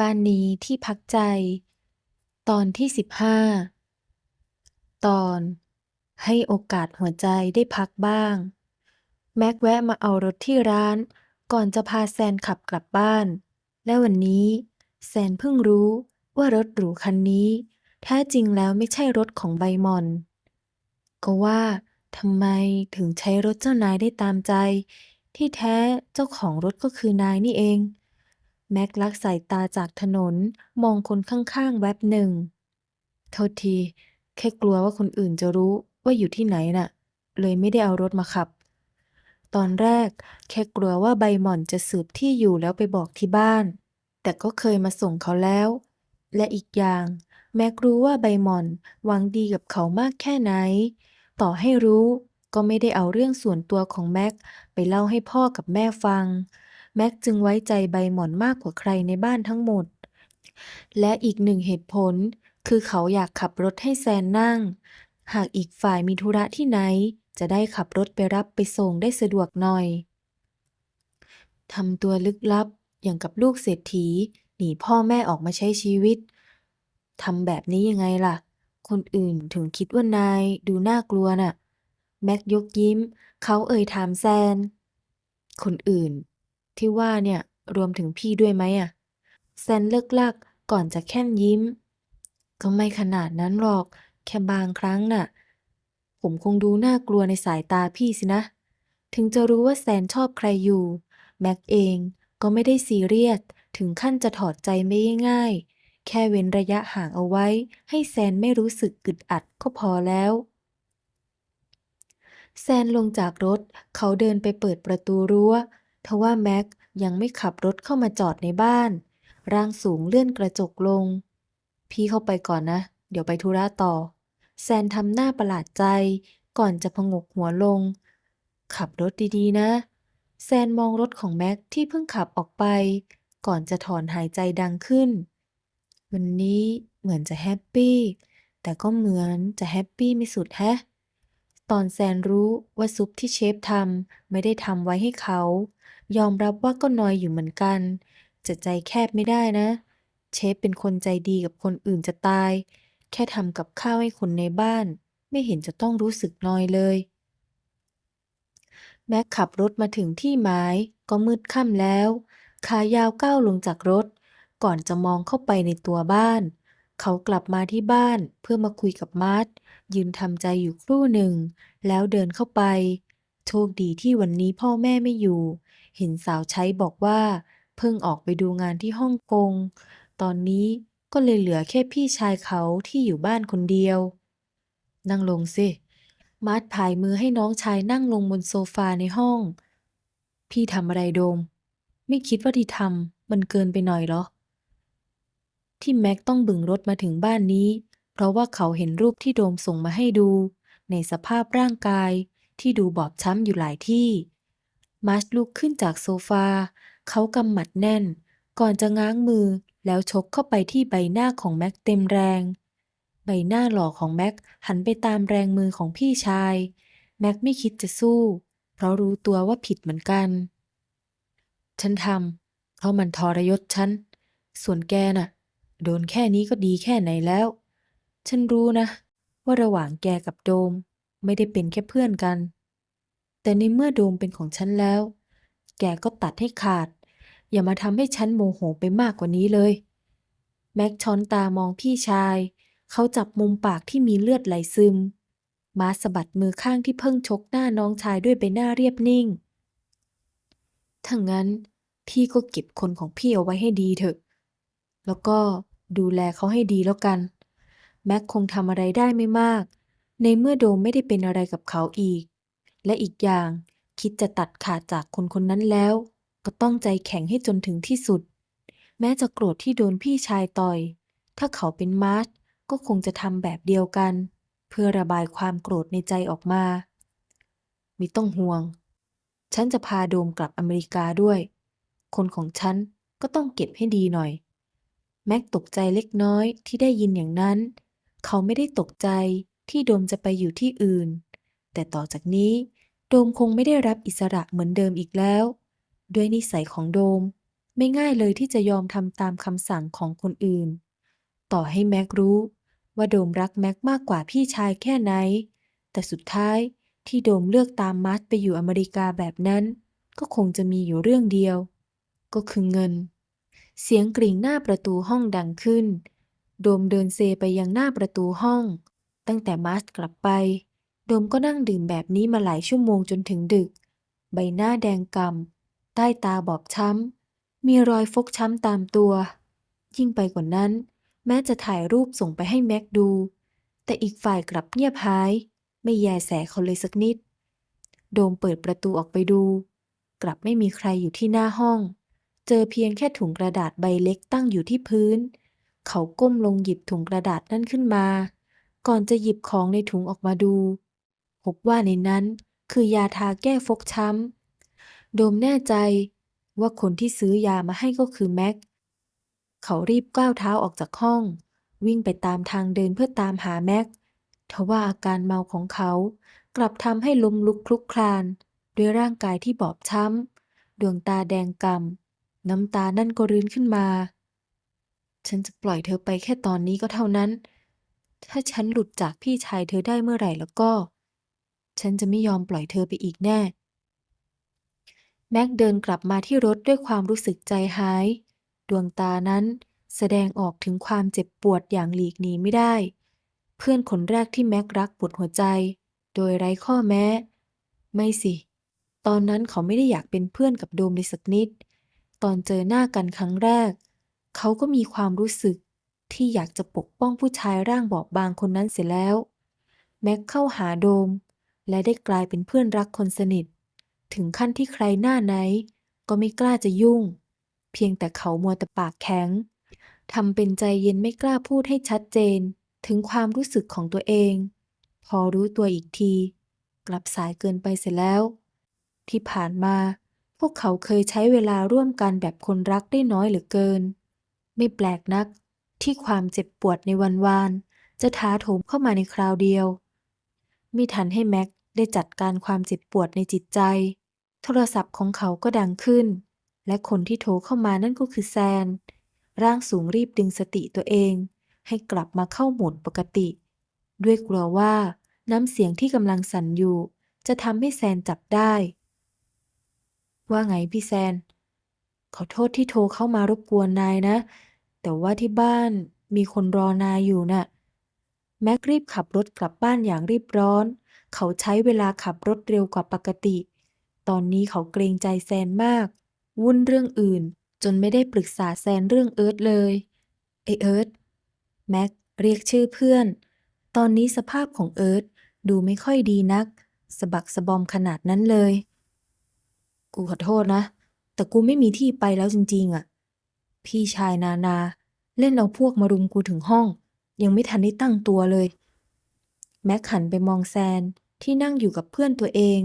บ้านนี้ที่พักใจ ตอนที่สิบห้าตอนให้โอกาสหัวใจได้พักบ้าง แม็กแวะมาเอารถที่ร้าน ก่อนจะพาแซนขับกลับบ้าน และวันนี้ แซนเพิ่งรู้ว่ารถหรูคันนี้ แท้จริงแล้วไม่ใช่รถของใบมอน ก็ว่าทำไมถึงใช้รถเจ้านายได้ตามใจ ที่แท้เจ้าของรถก็คือนายนี่เอง แม็กลักสายตาจากถนนมองคนข้างๆ แวบหนึ่ง โทษที แค่กลัวว่าคนอื่นจะรู้ว่าอยู่ที่ไหนน่ะ เลยไม่ได้เอารถมาขับ ตอนแรกแค่กลัวว่าใบหม่อนจะสืบที่อยู่แล้วไปบอกที่บ้าน แต่ก็เคยมาส่งเขาแล้ว และอีกอย่าง แม็กรู้ว่าใบหม่อนหวังดีกับเขามากแค่ไหน ต่อให้รู้ก็ไม่ได้เอาเรื่องส่วนตัวของแม็กไปเล่าให้พ่อกับแม่ฟัง แม็กจึงไว้ใจใบหมอนมากกว่าใครในบ้านทั้งหมด และอีกหนึ่งเหตุผล คือเขาอยากขับรถให้แซนนั่ง หากอีกฝ่ายมีธุระที่ไหน จะได้ขับรถไปรับไปส่งได้สะดวกหน่อยทำตัวลึกลับอย่างกับลูกเศรษฐี หนีพ่อแม่ออกมาใช้ชีวิตทำแบบนี้ยังไงล่ะ คนอื่นถึงคิดว่านายดูน่ากลัวน่ะ แม็กยกยิ้ม เขาเอ่ยถามแซน คนอื่น ที่ว่าเนี่ยรวมถึงพี่ด้วยไหมอะแซนเลิกลักก่อนจะแค่นยิ้ม ก็ไม่ขนาดนั้นหรอก แค่บางครั้งน่ะ ผมคงดูน่ากลัวในสายตาพี่สินะ ถึงจะรู้ว่าแซนชอบใครอยู่ แม็กเองก็ไม่ได้ซีเรียสถึงขั้นจะถอดใจไม่ง่าย แค่เว้นระยะห่างเอาไว้ ให้แซนไม่รู้สึกอึดอัดก็พอแล้ว แซนลงจากรถ เขาเดินไปเปิดประตูรั้ว ทว่าแม็กยังไม่ขับรถเข้ามาจอดในบ้าน ร่างสูงเลื่อนกระจกลง พี่เข้าไปก่อนนะ เดี๋ยวไปธุระต่อ แซนทำหน้าประหลาดใจ ก่อนจะพงกหัวลง ขับรถดีๆนะ แซนมองรถของแม็กที่เพิ่งขับออกไป ก่อนจะถอนหายใจดังขึ้น วันนี้เหมือนจะแฮปปี้ แต่ก็เหมือนจะแฮปปี้ไม่สุดแฮะ ตอนแซนรู้ว่าซุปที่เชฟทำไม่ได้ทำไว้ให้เขา ยอมรับว่าก็นอยอยู่เหมือนกัน จะใจแคบไม่ได้นะ เชฟเป็นคนใจดีกับคนอื่นจะตาย แค่ทำกับข้าวให้คนในบ้าน ไม่เห็นจะต้องรู้สึกนอยเลย แม็กขับรถมาถึงที่หมายก็มืดค่ำแล้ว ขายาวก้าวลงจากรถ ก่อนจะมองเข้าไปในตัวบ้าน เขากลับมาที่บ้านเพื่อมาคุยกับมาร์ทยืนทำใจอยู่ครู่หนึ่ง แล้วเดินเข้าไป โชคดีที่วันนี้พ่อแม่ไม่อยู่ เห็นสาวใช้บอกว่า เพิ่งออกไปดูงานที่ฮ่องกง ตอนนี้ก็เลยเหลือแค่พี่ชายเขาที่อยู่บ้านคนเดียว นั่งลงสิมาร์ทผายมือให้น้องชายนั่งลงบนโซฟาในห้อง พี่ทำอะไรโดม ไม่คิดว่าที่ทำมันเกินไปหน่อยเหรอ ที่แม็กต้องบึงรถมาถึงบ้านนี้ เพราะว่าเขาเห็นรูปที่โดมส่งมาให้ดู ในสภาพร่างกายที่ดูบอบช้ำอยู่หลายที่ มาร์ชลุกขึ้นจากโซฟา เขากำหมัดแน่น ก่อนจะง้างมือแล้วชกเข้าไปที่ใบหน้าของแม็กเต็มแรง ใบหน้าหล่อของแม็กหันไปตามแรงมือของพี่ชาย แม็กไม่คิดจะสู้ เพราะรู้ตัวว่าผิดเหมือนกัน ฉันทำเพราะมันทรยศฉัน ส่วนแกน่ะ โดนแค่นี้ก็ดีแค่ไหนแล้ว ฉันรู้นะ ว่าระหว่างแกกับโดมไม่ได้เป็นแค่เพื่อนกัน แต่ในเมื่อโดมเป็นของฉันแล้ว แกก็ตัดให้ขาด อย่ามาทำให้ฉันโมโหไปมากกว่านี้เลย แม็กช้อนตามองพี่ชาย เขาจับมุมปากที่มีเลือดไหลซึม มาสะบัดมือข้างที่เพิ่งชกหน้าน้องชายด้วยใบหน้าเรียบนิ่งถ้างั้นพี่ก็เก็บคนของพี่เอาไว้ให้ดีเถอะ แล้วก็ ดูแลเขาให้ดีแล้วกัน แม็กคงทำอะไรได้ไม่มาก ในเมื่อโดมไม่ได้เป็นอะไรกับเขาอีก และอีกอย่างคิดจะตัดขาดจากคนคนนั้นแล้ว ก็ต้องใจแข็งให้จนถึงที่สุด แม้จะโกรธที่โดนพี่ชายต่อย ถ้าเขาเป็นมาร์ชก็คงจะทำแบบเดียวกัน เพื่อระบายความโกรธในใจออกมาไม่ต้องห่วง ฉันจะพาโดมกลับอเมริกาด้วย คนของฉันก็ต้องเก็บให้ดีหน่อย แม็กตกใจเล็กน้อยที่ได้ยินอย่างนั้น เขาไม่ได้ตกใจที่โดมจะไปอยู่ที่อื่น แต่ต่อจากนี้โดมคงไม่ได้รับอิสระเหมือนเดิมอีกแล้ว ด้วยนิสัยของโดม ไม่ง่ายเลยที่จะยอมทำตามคำสั่งของคนอื่น ต่อให้แม็กรู้ว่าโดมรักแม็กมากกว่าพี่ชายแค่ไหน แต่สุดท้ายที่โดมเลือกตามมาร์ทไปอยู่อเมริกาแบบนั้น ก็คงจะมีอยู่เรื่องเดียว ก็คือเงิน เสียงกริ่งหน้าประตูห้องดังขึ้น โดมเดินเซไปยังหน้าประตูห้อง ตั้งแต่มาร์ทกลับไป โดมก็นั่งดื่มแบบนี้มาหลายชั่วโมงจนถึงดึก ใบหน้าแดงกำ่ำใต้ตาบอบช้ำ มีรอยฟกช้ำตามตัว ยิ่งไปกว่านั้น แม้จะถ่ายรูปส่งไปให้แม็กดู แต่อีกฝ่ายกลับเงียบหาย ไม่แยแสเขาเลยสักนิด โดมเปิดประตูออกไปดู กลับไม่มีใครอยู่ที่หน้าห้อง เจอเพียงแค่ถุงกระดาษใบเล็กตั้งอยู่ที่พื้น เขาก้มลงหยิบถุงกระดาษนั่นขึ้นมา ก่อนจะหยิบของในถุงออกมาดู พบว่าในนั้นคือยาทาแก้ฟกช้ำ โดมแน่ใจว่าคนที่ซื้อยามาให้ก็คือแม็ก เขารีบก้าวเท้าออกจากห้อง วิ่งไปตามทางเดินเพื่อตามหาแม็กทว่าอาการเมาของเขากลับทำให้ล้มลุกคลุกคลาน ด้วยร่างกายที่บอบช้ำ ดวงตาแดงกำ่ำ น้ำตานั่นก็รื้นขึ้นมา ฉันจะปล่อยเธอไปแค่ตอนนี้ก็เท่านั้น ถ้าฉันหลุดจากพี่ชายเธอได้เมื่อไหร่แล้วก็ ฉันจะไม่ยอมปล่อยเธอไปอีกแน่ แม็กเดินกลับมาที่รถด้วยความรู้สึกใจหาย ดวงตานั้นแสดงออกถึงความเจ็บปวดอย่างหลีกหนีไม่ได้ เพื่อนคนแรกที่แม็กรักปวดหัวใจ โดยไร้ข้อแม้ ไม่สิ ตอนนั้นเขาไม่ได้อยากเป็นเพื่อนกับโดมเลยสักนิด ตอนเจอหน้ากันครั้งแรก เขาก็มีความรู้สึกที่อยากจะปกป้องผู้ชายร่างบอบบางคนนั้นเสียแล้ว แม็กเข้าหาโดม และได้กลายเป็นเพื่อนรักคนสนิท ถึงขั้นที่ใครหน้าไหน ก็ไม่กล้าจะยุ่ง เพียงแต่เขามัวแต่ปากแข็งทำเป็นใจเย็นไม่กล้าพูดให้ชัดเจน ถึงความรู้สึกของตัวเอง พอรู้ตัวอีกที กลับสายเกินไปเสียแล้ว ที่ผ่านมา พวกเขาเคยใช้เวลาร่วมกันแบบคนรักได้น้อยเหลือเกิน ไม่แปลกนักที่ความเจ็บปวดในวันวานจะท้าโถมเข้ามาในคราวเดียว ไม่ทันให้แม็กได้จัดการความเจ็บปวดในจิตใจ โทรศัพท์ของเขาก็ดังขึ้น และคนที่โทรเข้ามานั่นก็คือแซน ร่างสูงรีบดึงสติตัวเอง ให้กลับมาเข้าโหมดปกติ ด้วยกลัวว่าน้ำเสียงที่กำลังสั่นอยู่ จะทำให้แซนจับได้ ว่าไงพี่แซน ขอโทษที่โทรเข้ามารบกวนนายนะ แต่ว่าที่บ้านมีคนรอนายอยู่น่ะ แม็กรีบขับรถกลับบ้านอย่างรีบร้อน เขาใช้เวลาขับรถเร็วกว่าปกติ ตอนนี้เขาเกรงใจแซนมาก วุ่นเรื่องอื่น จนไม่ได้ปรึกษาแซนเรื่องเอิร์ธเลยไอเอิร์ธแม็กเรียกชื่อเพื่อน ตอนนี้สภาพของเอิร์ธดูไม่ค่อยดีนักสะบักสะบอมขนาดนั้นเลย กูขอโทษนะ แต่กูไม่มีที่ไปแล้วจริงๆอะ พี่ชายนานา เล่นเอาพวกมารุมกูถึงห้อง ยังไม่ทันได้ตั้งตัวเลย แม็กหันไปมองแซนที่นั่งอยู่กับเพื่อนตัวเอง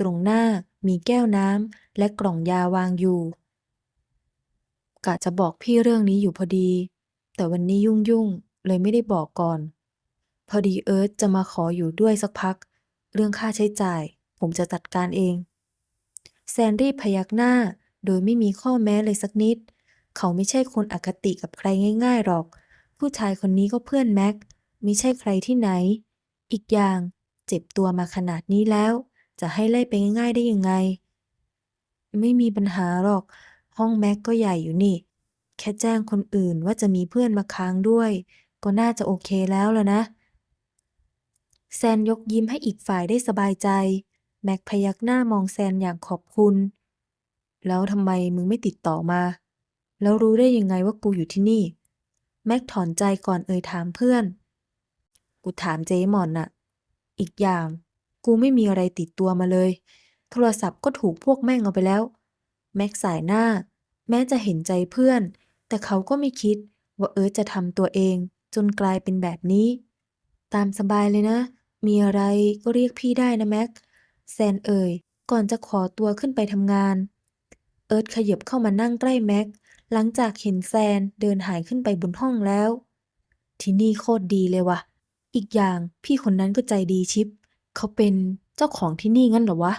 ตรงหน้ามีแก้วน้ำและกล่องยาวางอยู่ กะจะบอกพี่เรื่องนี้อยู่พอดี แต่วันนี้ยุ่งยุ่งๆเลยไม่ได้บอกก่อน พอดีเอิร์ธจะมาขออยู่ด้วยสักพัก เรื่องค่าใช้จ่าย ผมจะจัดการเอง แซนรีบพยักหน้า โดยไม่มีข้อแม้เลยสักนิด เขาไม่ใช่คนอคติกับใครง่าย ๆหรอก ผู้ชายคนนี้ก็เพื่อนแม็กไม่ใช่ใครที่ไหน อีกอย่างเจ็บตัวมาขนาดนี้แล้ว จะให้ไล่ไปง่าย ๆได้ยังไง ไม่มีปัญหาหรอก ห้องแม็กก็ใหญ่อยู่นี่ แค่แจ้งคนอื่นว่าจะมีเพื่อนมาค้างด้วย ก็น่าจะโอเคแล้วล่ะนะ แซนยกยิ้มให้อีกฝ่ายได้สบายใจ แม็กพยักหน้ามองแซนอย่างขอบคุณ แล้วทำไมมึงไม่ติดต่อมา แล้วรู้ได้ยังไงว่ากูอยู่ที่นี่ แม็กถอนใจก่อนเอ่ยถามเพื่อน กูถามเจ๊หมอนน่ะ อีกอย่าง กูไม่มีอะไรติดตัวมาเลย โทรศัพท์ก็ถูกพวกแม่งเอาไปแล้ว แม็กสายหน้า แม้จะเห็นใจเพื่อน แต่เขาก็ไม่คิดว่าเอิร์ธจะทำตัวเองจนกลายเป็นแบบนี้ ตามสบายเลยนะ มีอะไรก็เรียกพี่ได้นะแม็ก แซนเอ่ย ก่อนจะขอตัวขึ้นไปทำงาน เอิร์ธขยับเข้ามานั่งใกล้แม็ก หลังจากเห็นแซนเดินหายขึ้นไปบนห้องแล้ว ที่นี่โคตรดีเลยว่ะ อีกอย่างพี่คนนั้นก็ใจดีชิป เขาเป็นเจ้าของที่นี่งั้นเหรอวะ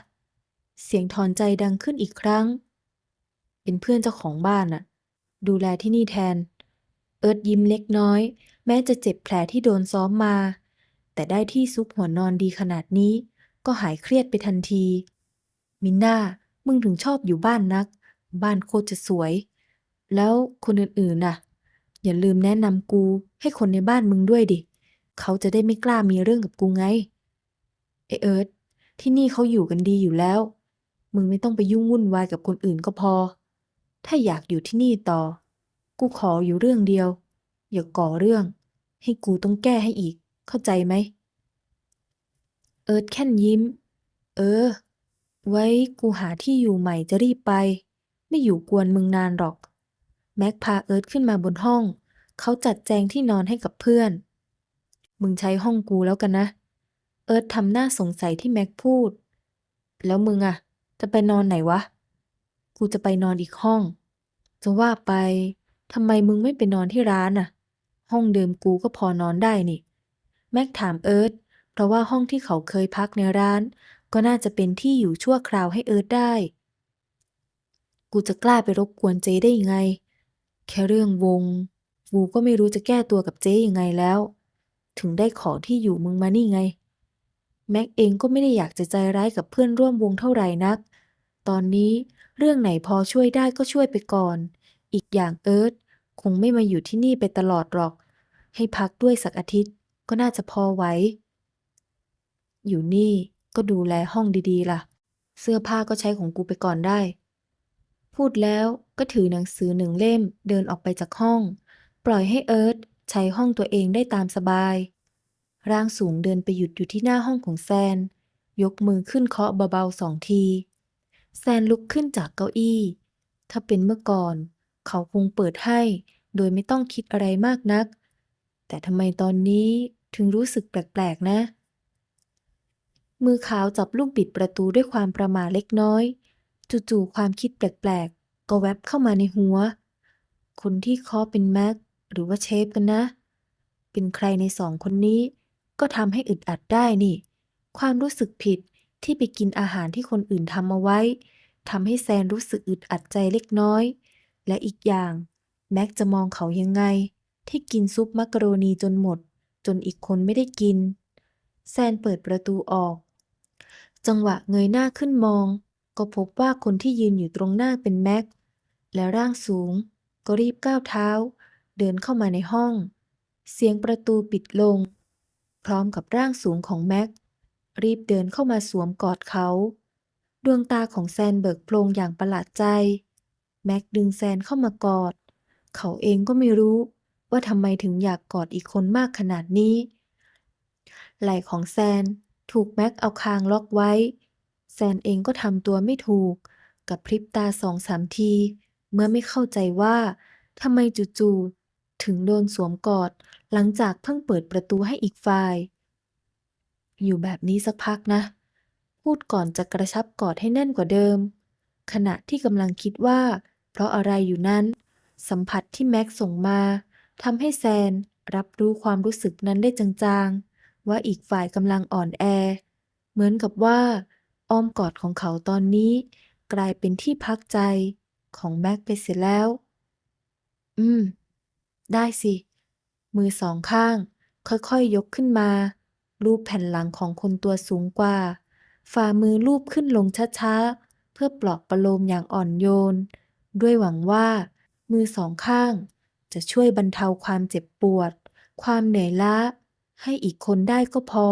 เสียงถอนใจดังขึ้นอีกครั้ง เป็นเพื่อนเจ้าของบ้านน่ะ ดูแลที่นี่แทน เอิร์ธยิ้มเล็กน้อย แม้จะเจ็บแผลที่โดนซ้อมมา แต่ได้ที่ซุกหัวนอนดีขนาดนี้ ก็หายเครียดไปทันที มินน่ามึงถึงชอบอยู่บ้านนัก บ้านโคตรจะสวย แล้วคนอื่นๆน่ะ อย่าลืมแนะนำกูให้คนในบ้านมึงด้วยดิ เขาจะได้ไม่กล้ามีเรื่องกับกูไงไอเอิร์ธที่นี่เขาอยู่กันดีอยู่แล้ว มึงไม่ต้องไปยุ่งวุ่นวายกับคนอื่นก็พอ ถ้าอยากอยู่ที่นี่ต่อ กูขออยู่เรื่องเดียว อย่าก่อเรื่อง ให้กูต้องแก้ให้อีก เข้าใจไหม เอิร์ธแค่นยิ้ม เออ ไว้กูหาที่อยู่ใหม่จะรีบไป ไม่อยู่กวนมึงนานหรอก แม็กพาเอิร์ธขึ้นมาบนห้อง เขาจัดแจงที่นอนให้กับเพื่อน มึงใช้ห้องกูแล้วกันนะ เอิร์ธทำหน้าสงสัยที่แม็กพูด แล้วมึงอะจะไปนอนไหนวะ กูจะไปนอนอีกห้อง จะว่าไปทำไมมึงไม่ไปนอนที่ร้านอะห้องเดิมกูก็พอนอนได้นี่ แม็กถามเอิร์ธ เพราะว่าห้องที่เขาเคยพักในร้าน ก็น่าจะเป็นที่อยู่ชั่วคราวให้เอิร์ธได้ กูจะกล้าไปรบกวนเจ๊ได้ยังไง แค่เรื่องวง กูก็ไม่รู้จะแก้ตัวกับเจ๊ยังไงแล้ว ถึงได้ขอที่อยู่มึงมานี่ไง แม็กเองก็ไม่ได้อยากจะใจร้ายกับเพื่อนร่วมวงเท่าไหร่นัก ตอนนี้เรื่องไหนพอช่วยได้ก็ช่วยไปก่อน อีกอย่างเอิร์ธคงไม่มาอยู่ที่นี่ไปตลอดหรอก ให้พักด้วยสักอาทิตย์ก็น่าจะพอไหว อยู่นี่ก็ดูแลห้องดีๆ ล่ะ เสื้อผ้าก็ใช้ของกูไปก่อนได้ พูดแล้วก็ถือหนังสือหนึ่งเล่มเดินออกไปจากห้อง ปล่อยให้เอิร์ธใช้ห้องตัวเองได้ตามสบาย ร่างสูงเดินไปหยุดอยู่ที่หน้าห้องของแซน ยกมือขึ้นเคาะเบาๆสองที แซนลุกขึ้นจากเก้าอี้ ถ้าเป็นเมื่อก่อน เขาคงเปิดให้ โดยไม่ต้องคิดอะไรมากนัก แต่ทำไมตอนนี้ถึงรู้สึกแปลกๆนะ มือขาวจับลูกบิดประตูด้วยความประมาเล็กน้อย จู่ๆความคิดแปลกๆ ก็แวบเข้ามาในหัว คนที่เคาะเป็นแม็กหรือว่าเชฟกันนะ เป็นใครในสองคนนี้ ก็ทำให้อึดอัดได้นี่ ความรู้สึกผิดที่ไปกินอาหารที่คนอื่นทำเอาไว้ทำให้แซนรู้สึกอึดอัดใจเล็กน้อย และอีกอย่าง แม็กจะมองเขายังไง ที่กินซุปมักกะโรนีจนหมด จนอีกคนไม่ได้กิน แซนเปิดประตูออก จังหวะเงยหน้าขึ้นมอง ก็พบว่าคนที่ยืนอยู่ตรงหน้าเป็นแม็ก และร่างสูง ก็รีบก้าวเท้า เดินเข้ามาในห้อง เสียงประตูปิดลง พร้อมกับร่างสูงของแม็ก รีบเดินเข้ามาสวมกอดเขา ดวงตาของแซนเบิกโพลงอย่างประหลาดใจ แม็กดึงแซนเข้ามากอด เขาเองก็ไม่รู้ว่าทำไมถึงอยากกอดอีกคนมากขนาดนี้ ไหล่ของแซน ถูกแม็กเอาคางล็อกไว้ แซนเองก็ทำตัวไม่ถูก กับพริบตาสองสามที เมื่อไม่เข้าใจว่าทำไมจู่ๆถึงโดนสวมกอด หลังจากเพิ่งเปิดประตูให้อีกฝ่าย อยู่แบบนี้สักพักนะ พูดก่อนจะกระชับกอดให้แน่นกว่าเดิม ขณะที่กำลังคิดว่า เพราะอะไรอยู่นั้น สัมผัสที่แม็กส่งมาทำให้แซนรับรู้ความรู้สึกนั้นได้จางๆ ว่าอีกฝ่ายกำลังอ่อนแอ เหมือนกับว่า อ้อมกอดของเขาตอนนี้ กลายเป็นที่พักใจของแม็กไปเสียแล้ว อืม ได้สิ มือสองข้าง ค่อยๆยกขึ้นมา รูปแผ่นหลังของคนตัวสูงกว่า ฝ่ามือลูบขึ้นลงช้าๆ เพื่อปลอบประโลมอย่างอ่อนโยน ด้วยหวังว่า มือสองข้าง จะช่วยบรรเทาความเจ็บปวด ความเหนื่อยล้า ให้อีกคนได้ก็พอ